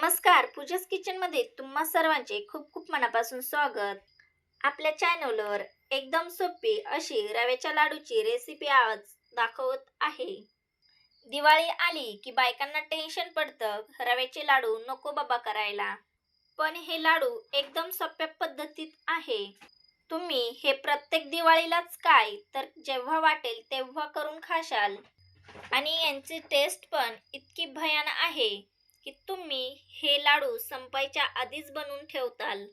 नमस्कार पूजस किचनमध्ये तुम्हा सर्वांचे खूप खूप मनापासून स्वागत. आपल्या चॅनलवर एकदम सोपी अशी रव्याच्या लाडूची रेसिपी आज दाखवत आहे. दिवाळी आली की बायकांना टेन्शन पडतं रव्याचे लाडू नको बाबा करायला. पण हे लाडू एकदम सोप्या पद्धतीत आहे. तुम्ही हे प्रत्येक दिवाळीलाच काय तर जेव्हा वाटेल तेव्हा करून खाशाल. आणि यांची टेस्ट पण इतकी भयान आहे. की तुम्ही हे लाडू संपायच्या आधीच बनवून ठेवताल.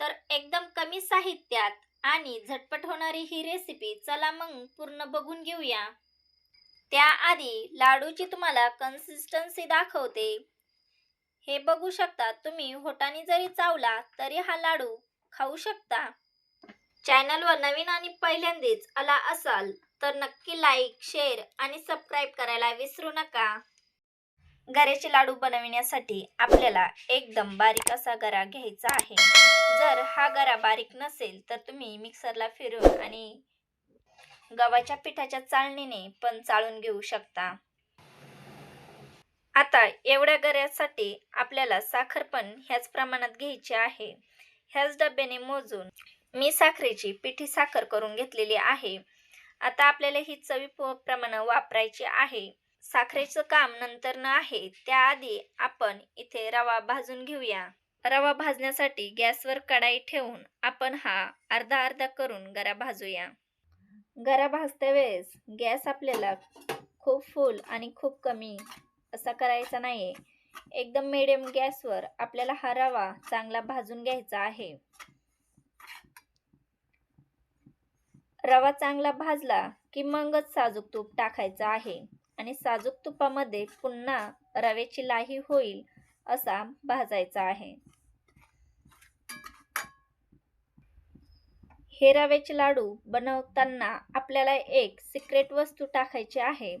तर एकदम कमी साहित्यात आणि झटपट होणारी ही रेसिपी चला मग पूर्ण बघून घेऊया. त्याआधी लाडूची तुम्हाला कन्सिस्टन्सी दाखवते. हे बघू शकता तुम्ही होटाने जरी चावला तरी हा लाडू खाऊ शकता. चॅनलवर नवीन आणि पहिल्यांदाच आला असाल तर नक्की लाईक शेअर आणि सबस्क्राईब करायला विसरू नका. गऱ्याचे लाडू बनविण्यासाठी आपल्याला एकदम बारीक असा गरा घ्यायचा आहे. जर हा गरा बारीक नसेल तर तुम्ही मिक्सरला फिरून आणि गव्हाच्या पिठाच्या चाळणीने पण चाळून घेऊ शकता. आता एवढ्या गऱ्यासाठी आपल्याला साखर पण ह्याच प्रमाणात घ्यायची आहे. ह्याच डब्याने मोजून मी साखरेची पिठी साखर करून घेतलेली आहे. आता आपल्याला ही चवी प्रमाण वापरायची आहे. साखरेचं काम नंतर न आहे त्याआधी आपण इथे रवा भाजून घेऊया. रवा भाजण्यासाठी गॅसवर कढाई ठेवून आपण हा अर्धा अर्धा करून गरा भाजूया. गरा भाजत्या वेळेस गॅस आपल्याला खूप फुल आणि खूप कमी असा करायचा नाही एकदम मिडियम गॅसवर आपल्याला हा रवा चांगला भाजून घ्यायचा आहे. रवा चांगला भाजला की मगच साजूक तूप टाकायचं आहे. आणि साजूक तुपामध्ये पुन्हा रव्याची लाही होईल असा भाजायचा आहे. हे रव्याचे लाडू बनवताना आपल्याला एक सिक्रेट वस्तू टाकायची आहे.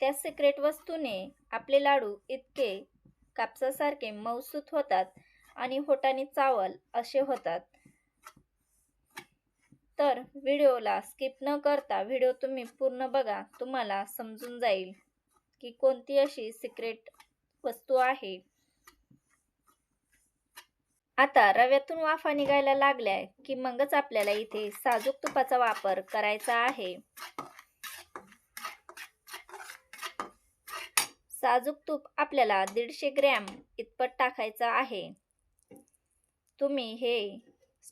त्या सिक्रेट वस्तूने आपले लाडू इतके कापसासारखे मऊसूत होतात आणि होटाने चावल असे होतात. तर व्हिडिओला स्किप न करता व्हिडिओ तुम्ही पूर्ण बघा तुम्हाला समजून जाईल की कोणती अशी सिक्रेट वस्तू आहे. आता रव्यातून वाफा निघायला लागल्या की मगच आपल्याला इथे साजूक तुपाचा वापर करायचा आहे. साजूक तूप आपल्याला दीडशे ग्रॅम इतपत टाकायचं आहे. तुम्ही हे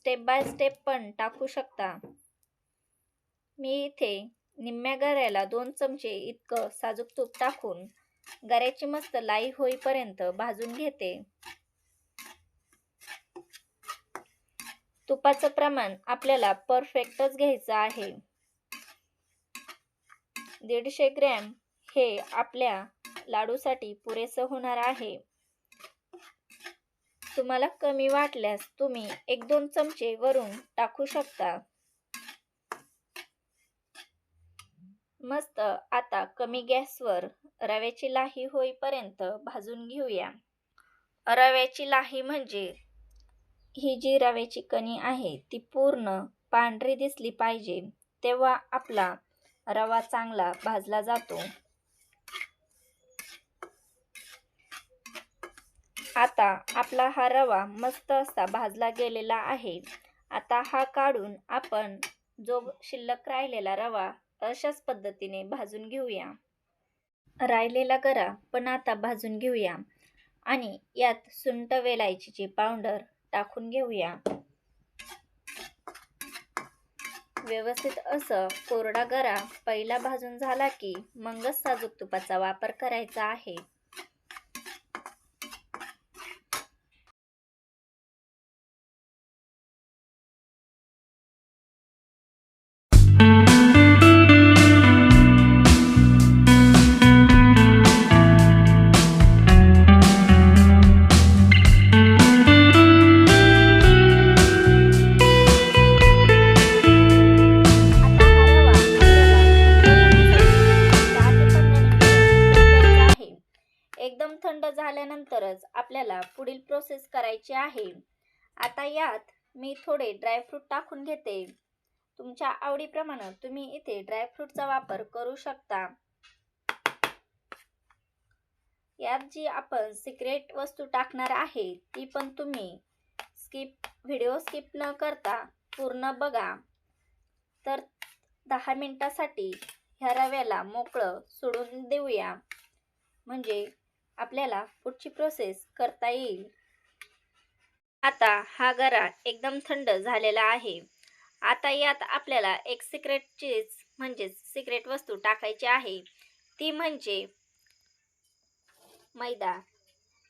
स्टेप बाय स्टेप पण टाकू शकता. मी इथे निम्म्या गऱ्याला दोन चमचे इतकं साजूक तूप टाकून गऱ्याची मस्त लाई होईपर्यंत भाजून घेते. तुपाचं प्रमाण आपल्याला परफेक्टच घ्यायचं आहे. दीडशे ग्रॅम हे आपल्या लाडूसाठी पुरेसं होणार आहे. तुम्हाला कमी वाटल्यास तुम्ही एक दोन चमचे वरून टाकू शकता. मस्त. आता कमी गॅसवर रव्याची लाही होईपर्यंत भाजून घेऊया. रव्याची लाही म्हणजे ही जी रव्याची कणी आहे ती पूर्ण पांढरी दिसली पाहिजे तेव्हा आपला रवा चांगला भाजला जातो. आता आपला हा रवा मस्त असा भाजला गेलेला आहे. आता हा काढून आपण जो शिल्लक राहिलेला रवा अशाच पद्धतीने भाजून घेऊया. राहिलेला गरा पण आता भाजून घेऊया आणि यात सुंट वेलायचीची पावडर टाकून घेऊया. व्यवस्थित असं कोरडा गरा पहिला भाजून झाला की मगच साजूक तुपाचा वापर करायचा आहे. आहे. आता यात मी थोडे ड्रायफ्रूट टाकून घेते. तुमच्या आवडीप्रमाणे तुम्ही इथे ड्रायफ्रूटचा वापर करू शकता. यात जी आपण सिक्रेट वस्तू टाकणार आहे ती पण तुम्ही स्किप व्हिडिओ स्किप न करता पूर्ण बघा. तर दहा मिनटासाठी ह्या रव्याला मोकळं सोडून देऊया. म्हणजे आपल्याला पुढची प्रोसेस करता येईल. आता हा गरा एकदम थंड झालेला आहे. आता यात आपल्याला एक सिक्रेट चीज म्हणजेच सिक्रेट वस्तू टाकायची आहे. ती म्हणजे मैदा.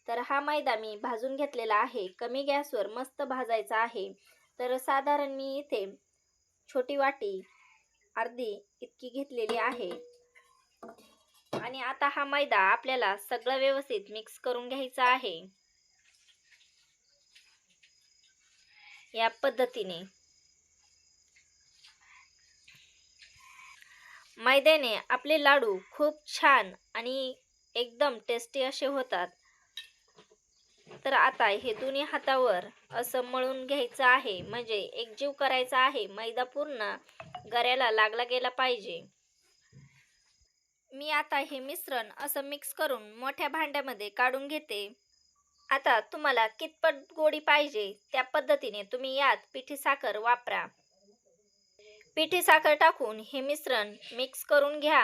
तर हा मैदा मी भाजून घेतलेला आहे. कमी गॅसवर मस्त भाजायचा आहे. तर साधारण मी इथे छोटी वाटी अर्धी इतकी घेतलेली आहे. आणि आता हा मैदा आपल्याला सगळं व्यवस्थित मिक्स करून घ्यायचा आहे. या पद्धतीने. मैद्याने आपले लाडू खूप छान आणि एकदम टेस्टी असे होतात. तर आता हे दोन्ही हातावर असं मळून घ्यायचं आहे. म्हणजे एकजीव करायचा आहे. मैदा पूर्ण गऱ्याला लागला गेला पाहिजे. मी आता हे मिश्रण असं मिक्स करून मोठ्या भांड्यामध्ये काढून घेते. आता तुम्हाला कितपत गोडी पाहिजे त्या पद्धतीने तुम्ही यात पिठी साखर वापरा. पिठी साखर टाकून हे मिश्रण मिक्स करून घ्या.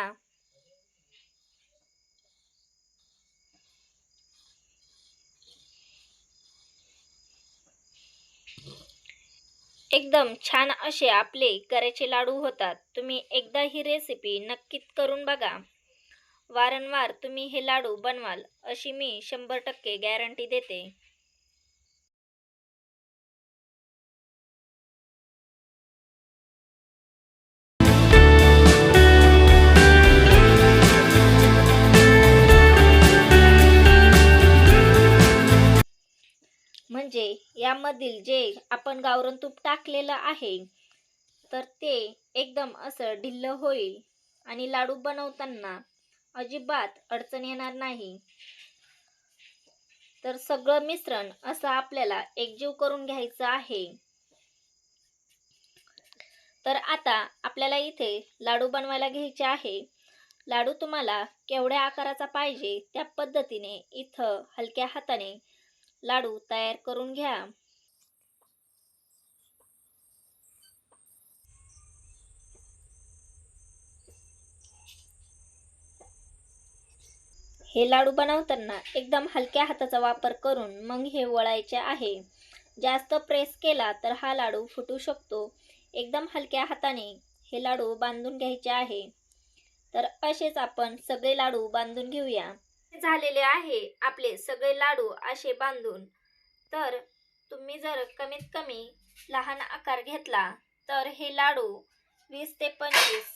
एकदम छान असे आपले गऱ्याचे लाडू होतात. तुम्ही एकदा ही रेसिपी नक्कीच करून बघा. वारंवार तुम्ही हे लाडू बनवाल अशी मी शंभर टक्के गॅरंटी देते. म्हणजे यामधील जे आपण गावरण तूप टाकलेलं आहे तर ते एकदम असं ढिल्ल होईल. आणि लाडू बनवताना अजिबात अडचण येणार नाही. तर सगळं मिश्रण असं आपल्याला एकजीव करून घ्यायचं आहे. तर आता आपल्याला इथे लाडू बनवायला घ्यायचे आहे. लाडू तुम्हाला केवढ्या आकाराचा पाहिजे त्या पद्धतीने इथं हलक्या हाताने लाडू तयार करून घ्या. हे लाडू बनवताना एकदम हलक्या हाताचा वापर करून मग हे वळायचे आहे. जास्त प्रेस केला तर हा लाडू फुटू शकतो. एकदम हलक्या हाताने हे लाडू बांधून घ्यायचे आहे. तर असेच आपण सगळे लाडू बांधून घेऊया. झालेले आहे आपले सगळे लाडू असे बांधून. तर तुम्ही जर कमीत कमी लहान आकार घेतला तर हे लाडू वीस ते पंचवीस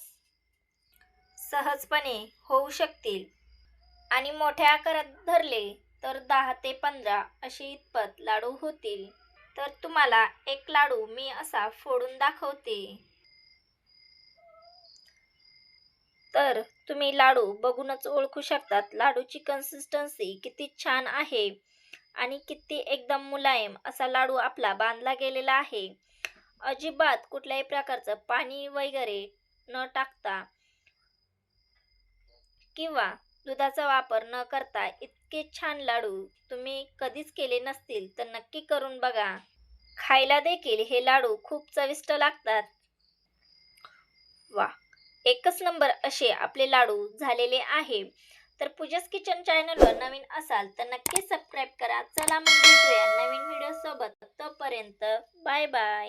सहजपणे होऊ शकतील. आणि मोठ्या आकारात धरले तर दहा ते पंधरा असे इतपत लाडू होतील. तर तुम्हाला एक लाडू मी असा फोडून दाखवते. तर तुम्ही लाडू बघूनच ओळखू शकतात लाडूची कन्सिस्टन्सी किती छान आहे आणि किती एकदम मुलायम असा लाडू आपला बांधला गेलेला आहे. अजिबात कुठल्याही प्रकारचं पाणी वगैरे न टाकता किंवा दुधाचा वापर न करता इतके छान लाडू तुम्ही कधीच केले नसतील तर नक्की करून बघा. खायला देखील हे लाडू खूप चविष्ट लागतात. वा एकच नंबर असे आपले लाडू झालेले आहे. तर पूजस किचन चॅनलवर नवीन असाल तर नक्की सबस्क्राईब करा. चला मग भेटूया नवीन व्हिडिओसोबत तोपर्यंत बाय बाय.